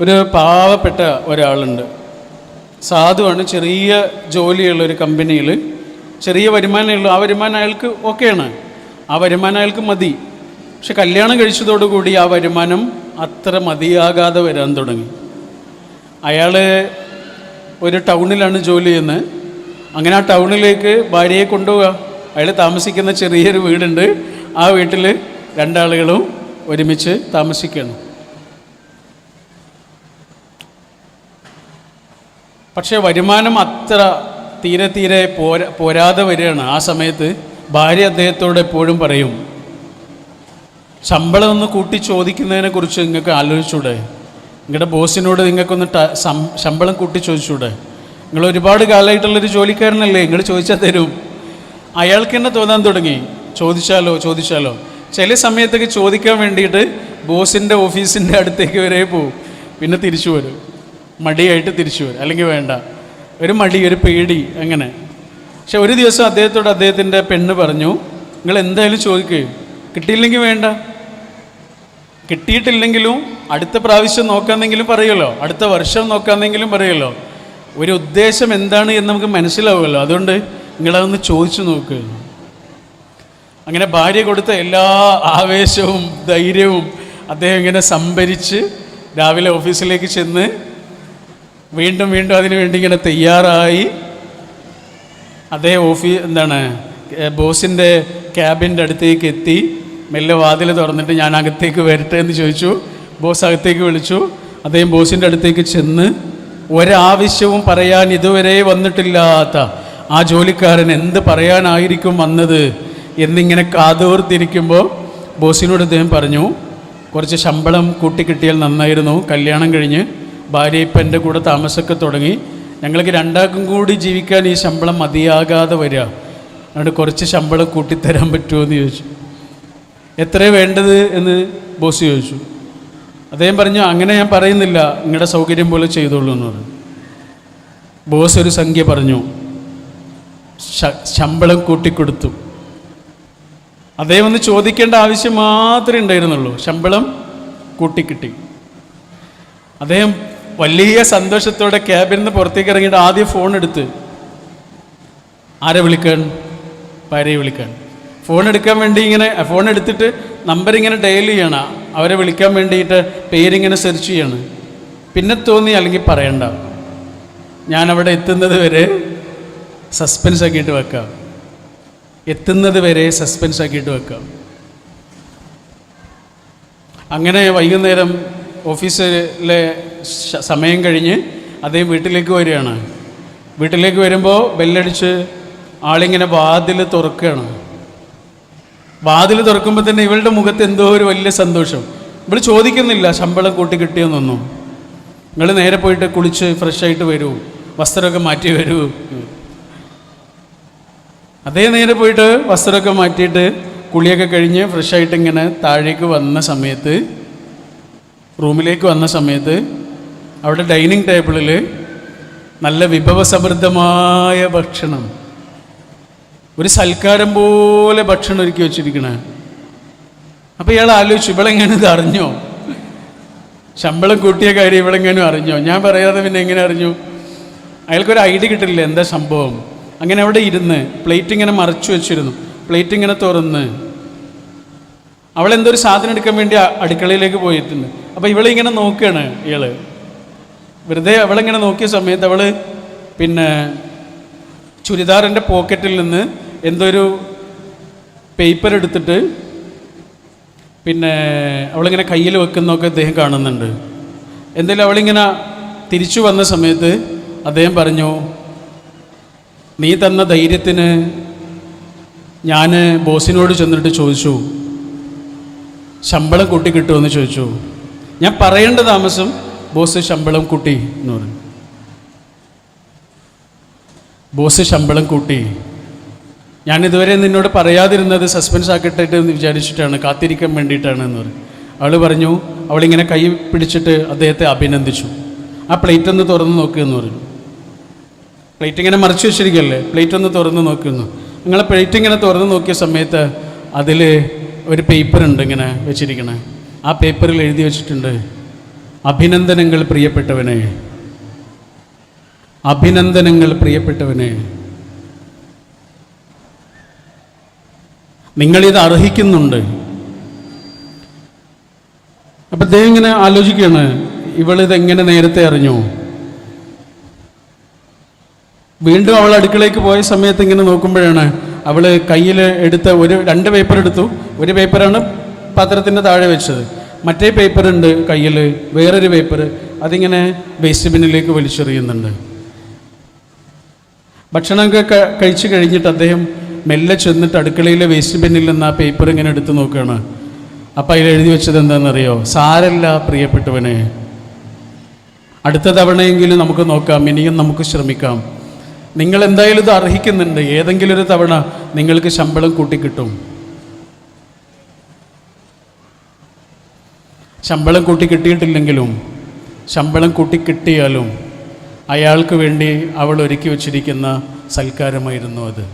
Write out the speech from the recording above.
ഒരു പാവപ്പെട്ട ഒരാളുണ്ട്. സാധുവാണ് ചെറിയ ജോലിയുള്ള ഒരു കമ്പനിയിൽ ചെറിയ വരുമാനമുള്ളൂ ആ വരുമാനം അയാൾക്ക് ഓക്കെയാണ്. ആ വരുമാനം അയാൾക്ക് മതി. പക്ഷെ കല്യാണം കഴിച്ചതോടുകൂടി ആ വരുമാനം അത്ര മതിയാകാതെ വരാൻ തുടങ്ങി. അയാൾ ഒരു ടൗണിലാണ് ജോലി ചെയ്യുന്നത്. അങ്ങനെ ആ ടൗണിലേക്ക് ഭാര്യയെ കൊണ്ടുപോവുക. അയാൾ താമസിക്കുന്ന ചെറിയൊരു വീടുണ്ട്. ആ വീട്ടിൽ രണ്ടാളുകളും ഒരുമിച്ച് താമസിക്കുകയാണ്. പക്ഷേ വരുമാനം അത്ര തീരെ തീരെ പോരാ പോരാതെ വരികയാണ്. ആ സമയത്ത് ഭാര്യ അദ്ദേഹത്തോട് എപ്പോഴും പറയും ശമ്പളം ഒന്ന് കൂട്ടി ചോദിക്കുന്നതിനെ കുറിച്ച് നിങ്ങൾക്ക് ആലോചിച്ചൂടെ? നിങ്ങളുടെ ബോസിനോട് നിങ്ങൾക്കൊന്ന് ശമ്പളം കൂട്ടി ചോദിച്ചൂടെ? നിങ്ങൾ ഒരുപാട് കാലമായിട്ടുള്ളൊരു ജോലിക്കാരനല്ലേ? നിങ്ങൾ ചോദിച്ചാൽ തരും. അയാൾക്ക് തന്നെ തോന്നാൻ തുടങ്ങി. ചോദിച്ചാലോ ചോദിച്ചാലോ? ചില സമയത്തൊക്കെ ചോദിക്കാൻ വേണ്ടിയിട്ട് ബോസിന്റെ ഓഫീസിന്റെ അടുത്തേക്ക് വരെ പോവും. പിന്നെ തിരിച്ചു വരും. മടിയായിട്ട് തിരിച്ചു വരും. അല്ലെങ്കിൽ വേണ്ട. ഒരു മടി ഒരു പേടി അങ്ങനെ. പക്ഷെ ഒരു ദിവസം അദ്ദേഹത്തോട് അദ്ദേഹത്തിന്റെ പെണ്ണ് പറഞ്ഞു നിങ്ങൾ എന്തായാലും ചോദിക്കുകയും കിട്ടിയില്ലെങ്കിൽ വേണ്ട. കിട്ടിയിട്ടില്ലെങ്കിലും അടുത്ത പ്രാവശ്യം നോക്കാമെന്നെങ്കിലും പറയുമല്ലോ. അടുത്ത വർഷം നോക്കാമെന്നെങ്കിലും പറയുമല്ലോ. ഒരു ഉദ്ദേശം എന്താണ് എന്ന് നമുക്ക് മനസ്സിലാവുമല്ലോ. അതുകൊണ്ട് നിങ്ങളതൊന്ന് ചോദിച്ചു നോക്ക്. അങ്ങനെ ഭാര്യ കൊടുത്ത എല്ലാ ആവേശവും ധൈര്യവും അദ്ദേഹം ഇങ്ങനെ സംഭരിച്ച് രാവിലെ ഓഫീസിലേക്ക് ചെന്ന് വീണ്ടും വീണ്ടും അതിന് വേണ്ടി ഇങ്ങനെ തയ്യാറായി. അതേ ഓഫീ എന്താണ് ബോസിന്റെ ക്യാബിന്റെ അടുത്തേക്ക് എത്തി. മെല്ലെ വാതിൽ തുറന്നിട്ട് ഞാൻ അകത്തേക്ക് വരട്ടെ എന്ന് ചോദിച്ചു. ബോസ് അകത്തേക്ക് വിളിച്ചു. അദ്ദേഹം ബോസിന്റെ അടുത്തേക്ക് ചെന്ന് ഒരാവശ്യവും പറയാൻ ഇതുവരെ വന്നിട്ടില്ലാത്ത ആ ജോലിക്കാരൻ എന്ത് പറയാനായിരിക്കും വന്നത്? എന്നിങ്ങനെ കാതോർത്തിരിക്കുമ്പോൾ ബോസിനോട് അദ്ദേഹം പറഞ്ഞു കുറച്ച് ശമ്പളം കൂട്ടിക്കിട്ടിയാൽ നന്നായിരുന്നു. കല്യാണം കഴിഞ്ഞ് ഭാര്യ ഇപ്പം എന്റെ കൂടെ താമസമൊക്കെ തുടങ്ങി. ഞങ്ങൾക്ക് രണ്ടാൾക്കും കൂടി ജീവിക്കാൻ ഈ ശമ്പളം മതിയാകാതെ വരിക. അതുകൊണ്ട് കുറച്ച് ശമ്പളം കൂട്ടിത്തരാൻ പറ്റുമോ എന്ന് ചോദിച്ചു. എത്ര വേണ്ടത് എന്ന് ബോസ് ചോദിച്ചു. അദ്ദേഹം പറഞ്ഞു അങ്ങനെ ഞാൻ പറയുന്നില്ല. നിങ്ങളുടെ സൗകര്യം പോലെ ചെയ്തോളൂ എന്ന് പറഞ്ഞു. ബോസ് ഒരു സംഖ്യ പറഞ്ഞു. ശമ്പളം കൂട്ടിക്കൊടുത്തു. അദ്ദേഹം ഒന്ന് ചോദിക്കേണ്ട ആവശ്യം മാത്രമേ ഉണ്ടായിരുന്നുള്ളൂ. ശമ്പളം കൂട്ടിക്കിട്ടി. അദ്ദേഹം വലിയ സന്തോഷത്തോടെ ക്യാബിൽ നിന്ന് പുറത്തേക്ക് ഇറങ്ങിയിട്ട് ആദ്യം ഫോൺ എടുത്ത്. ആരെ വിളിക്കാൻ? ഭാര്യയെ വിളിക്കാൻ. ഫോൺ എടുക്കാൻ വേണ്ടി ഇങ്ങനെ ഫോൺ എടുത്തിട്ട് നമ്പർ ഇങ്ങനെ ഡയൽ ചെയ്യണം. അവരെ വിളിക്കാൻ വേണ്ടിയിട്ട് പേരിങ്ങനെ സെർച്ച് ചെയ്യണം. പിന്നെ തോന്നി അല്ലെങ്കിൽ പറയണ്ട. ഞാൻ അവിടെ എത്തുന്നത് വരെ സസ്പെൻസ് ആക്കിയിട്ട് വെക്കാം. എത്തുന്നത് വരെ സസ്പെൻസ് ആക്കിയിട്ട് വെക്കാം. അങ്ങനെ വൈകുന്നേരം ഓഫീസിലെ സമയം കഴിഞ്ഞ് അദ്ദേഹം വീട്ടിലേക്ക് വരികയാണ്. വീട്ടിലേക്ക് വരുമ്പോൾ ബെല്ലടിച്ച് ആളിങ്ങനെ വാതിൽ തുറക്കുകയാണ്. വാതിൽ തുറക്കുമ്പോൾ തന്നെ ഇവളുടെ മുഖത്ത് എന്തോ ഒരു വലിയ സന്തോഷം. ഇവൾ ചോദിക്കുന്നില്ല ശമ്പളം കൂട്ടി കിട്ടിയെന്നൊന്നും. നിങ്ങൾ നേരെ പോയിട്ട് കുളിച്ച് ഫ്രഷായിട്ട് വരൂ വസ്ത്രമൊക്കെ മാറ്റി വരൂ. അതേ നേരെ പോയിട്ട് വസ്ത്രമൊക്കെ മാറ്റിയിട്ട് കുളിയൊക്കെ കഴിഞ്ഞ് ഫ്രഷായിട്ട് ഇങ്ങനെ താഴേക്ക് വന്ന സമയത്ത് റൂമിലേക്ക് വന്ന സമയത്ത് അവിടെ ഡൈനിങ് ടേബിളിൽ നല്ല വിഭവസമൃദ്ധമായ ഭക്ഷണം. ഒരു സൽക്കാരം പോലെ ഭക്ഷണം ഒരുക്കി വെച്ചിരിക്കണേ. അപ്പോൾ ഇയാൾ ആലോചിച്ചു ഇവളെങ്ങനെ ഇത് അറിഞ്ഞോ? ശമ്പളം കൂട്ടിയ കാര്യം ഇവളെങ്ങനെ അറിഞ്ഞോ? ഞാൻ പറയാതെ പിന്നെ എങ്ങനെ അറിഞ്ഞു? അയാൾക്കൊരു ഐഡിയ കിട്ടില്ല എന്താ സംഭവം? അങ്ങനെ അവിടെ ഇരുന്ന് പ്ലേറ്റ് ഇങ്ങനെ മറച്ചു വെച്ചിരുന്നു. പ്ലേറ്റ് ഇങ്ങനെ തുറന്ന് അവൾ എന്തൊരു സാധനം എടുക്കാൻ വേണ്ടി അടുക്കളയിലേക്ക് പോയിട്ടുണ്ട്. അപ്പോൾ ഇവളിങ്ങനെ നോക്കുകയാണ് ഇയാൾ. വെറുതെ അവളിങ്ങനെ നോക്കിയ സമയത്ത് അവൾ പിന്നെ ചുരിദാറിന്റെ പോക്കറ്റിൽ നിന്ന് എന്തൊരു പേപ്പർ എടുത്തിട്ട് പിന്നെ അവളിങ്ങനെ കയ്യിൽ വെക്കുന്നൊക്കെ അദ്ദേഹം കാണുന്നുണ്ട്. എന്തായാലും അവളിങ്ങനെ തിരിച്ചു വന്ന സമയത്ത് അദ്ദേഹം പറഞ്ഞു നീ തന്ന ധൈര്യത്തിന് ഞാൻ ബോസിനോട് ചെന്നിട്ട് ചോദിച്ചു. ശമ്പളം കൂട്ടി കിട്ടുമെന്ന് ചോദിച്ചു. ഞാൻ പറയേണ്ട താമസം ബോസ് ശമ്പളം കൂട്ടി എന്ന് പറഞ്ഞു. ബോസ് ശമ്പളം കൂട്ടി. ഞാൻ ഇതുവരെ നിന്നോട് പറയാതിരുന്നത് സസ്പെൻസ് ആക്കട്ടെ എന്ന് വിചാരിച്ചിട്ടാണ് കാത്തിരിക്കാൻ വേണ്ടിയിട്ടാണ് എന്ന് പറഞ്ഞു. അവൾ പറഞ്ഞു അവളിങ്ങനെ കൈ പിടിച്ചിട്ട് അദ്ദേഹത്തെ അഭിനന്ദിച്ചു. ആ പ്ലേറ്റ് ഒന്ന് തുറന്ന് എന്ന് പറഞ്ഞു. പ്ലേറ്റ് ഇങ്ങനെ മറിച്ച് വെച്ചിരിക്കല്ലേ പ്ലേറ്റ് ഒന്ന് തുറന്ന് നോക്കുന്നു നിങ്ങളെ പ്ലേറ്റ് ഇങ്ങനെ തുറന്ന് നോക്കിയ സമയത്ത് അതിൽ ഒരു പേപ്പർ ഉണ്ട് ഇങ്ങനെ വെച്ചിരിക്കണേ. ആ പേപ്പറിൽ എഴുതി വെച്ചിട്ടുണ്ട് അഭിനന്ദനങ്ങൾ പ്രിയപ്പെട്ടവനെ അഭിനന്ദനങ്ങൾ പ്രിയപ്പെട്ടവനെ നിങ്ങളിത് അർഹിക്കുന്നുണ്ട്. അപ്പം അദ്ദേഹം ഇങ്ങനെ ആലോചിക്കുകയാണ് ഇവളിത് എങ്ങനെ നേരത്തെ അറിഞ്ഞു? വീണ്ടും അവൾ അടുക്കളയ്ക്ക് പോയ സമയത്ത് ഇങ്ങനെ നോക്കുമ്പോഴാണ് അവൾ കയ്യിൽ എടുത്ത ഒരു രണ്ട് പേപ്പർ എടുത്തു. ഒരു പേപ്പറാണ് പത്രത്തിന്റെ താഴെ വെച്ചത്. മറ്റേ പേപ്പർ ഉണ്ട് കയ്യിൽ വേറൊരു പേപ്പർ അതിങ്ങനെ വേസ്റ്റ് ബിന്നിലേക്ക് വലിച്ചെറിയുന്നുണ്ട്. ഭക്ഷണമൊക്കെ കഴിച്ചു കഴിഞ്ഞിട്ട് അദ്ദേഹം മെല്ലെ ചെന്നിട്ട് അടുക്കളയിലെ വേസ്റ്റ് ബിന്നിൽ നിന്ന് ആ പേപ്പർ ഇങ്ങനെ എടുത്തു നോക്കുകയാണ്. അപ്പം അതിൽ എഴുതി വെച്ചത് എന്താണെന്നറിയോ? സാരല്ല പ്രിയപ്പെട്ടവനെ അടുത്ത തവണയെങ്കിലും നമുക്ക് നോക്കാം ഇനിയും നമുക്ക് ശ്രമിക്കാം. നിങ്ങൾ എന്തായാലും ഇത് അർഹിക്കുന്നുണ്ട്. ഏതെങ്കിലും ഒരു തവണ നിങ്ങൾക്ക് ശമ്പളം കൂട്ടിക്കിട്ടും. ശമ്പളം കൂട്ടി കിട്ടിയിട്ടില്ലെങ്കിലും ശമ്പളം കൂട്ടി കിട്ടിയാലും അയാൾക്ക് വേണ്ടി അവൾ ഒരുക്കി വച്ചിരിക്കുന്ന സൽക്കാരമായിരുന്നു അത്.